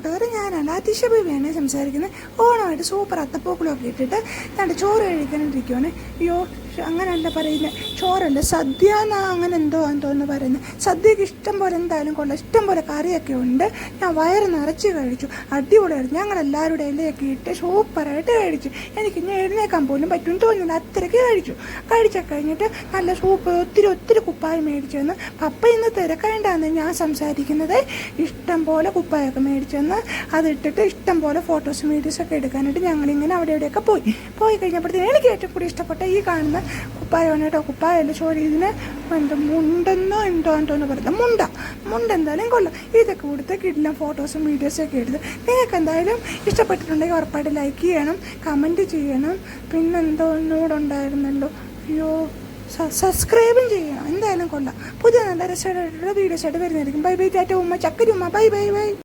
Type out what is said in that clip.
കൂട്ടുകാർ ഞാനാണ് അതിശബിയാണ് സംസാരിക്കുന്നത്. ഓണമായിട്ട് സൂപ്പർ അത്തപ്പൂക്കളൊക്കെ ഇട്ടിട്ട് ഞാൻ ചോറ് കഴിക്കാനിരിക്കുവാണ്. അയ്യോ ഷ് അങ്ങനെയല്ല പറയുന്നത് ചോറല്ല സദ്യ എന്നാ അങ്ങനെ എന്തോ തോന്നുന്നു പറയുന്നത് സദ്യക്ക് ഇഷ്ടം പോലെ എന്തായാലും കൊള്ളാം. ഇഷ്ടം പോലെ കറിയൊക്കെ ഉണ്ട്. ഞാൻ വയറ് നിറച്ച് കഴിച്ചു. അടിപൊളിയായിരുന്നു. ഞങ്ങൾ എല്ലാവരുടെ ഇലയൊക്കെ ഇട്ട് സൂപ്പറായിട്ട് കഴിച്ചു. എനിക്ക് ഇനി എഴുന്നേക്കാൻ പോലും പറ്റും തോന്നുന്നില്ല. അത്രയ്ക്ക് കഴിച്ചു. കഴിച്ച കഴിഞ്ഞിട്ട് നല്ല സൂപ്പർ ഒത്തിരി ഒത്തിരി കുപ്പായം മേടിച്ചു തന്നു. പപ്പ ഇന്ന് തിരക്കേണ്ടാന്ന് ഞാൻ സംസാരിക്കുന്നത്. ഇഷ്ടം പോലെ കുപ്പായൊക്കെ മേടിച്ചു തന്ന്. അതിട്ടിട്ട് ഇഷ്ടം പോലെ ഫോട്ടോസും വീഡിയോസൊക്കെ എടുക്കാനായിട്ട് ഞങ്ങളിങ്ങനെ അവിടെ ഇവിടെയൊക്കെ പോയി. പോയി കഴിഞ്ഞപ്പോഴത്തേക്ക് എനിക്ക് ഏറ്റവും കൂടുതൽ ഇഷ്ടപ്പെട്ട ഈ കാണുന്ന കുപ്പായമാണ് കേട്ടോ എന്റെ ചോരി ഇതിന്? എന്താ മുണ്ടെന്നോ എന്തോ എന്തോ എന്ന് പറയുന്നത്. മുണ്ട മുണ്ട എന്തായാലും കൊള്ളാം. ഇതൊക്കെ കൊടുത്ത് കിടിലം ഫോട്ടോസും വീഡിയോസും ഒക്കെ എടുത്ത് നിങ്ങൾക്ക് എന്തായാലും ഇഷ്ടപ്പെട്ടിട്ടുണ്ടെങ്കിൽ ഉറപ്പായിട്ട് ലൈക്ക് ചെയ്യണം കമന്റ് ചെയ്യണം. പിന്നെന്തോ ഒന്നുകൂടെ ഉണ്ടായിരുന്നല്ലോ. അയ്യോ സബ്സ്ക്രൈബും ചെയ്യണം. എന്തായാലും കൊള്ളാം. പുതിയ നല്ല രസമായിട്ടുള്ള വീഡിയോസ് ആയിട്ട് വരുന്നതായിരിക്കും. ബൈ ബൈ ടാറ്റ ഉമ്മ ചക്കരി ഉമ്മ. Bye bye bye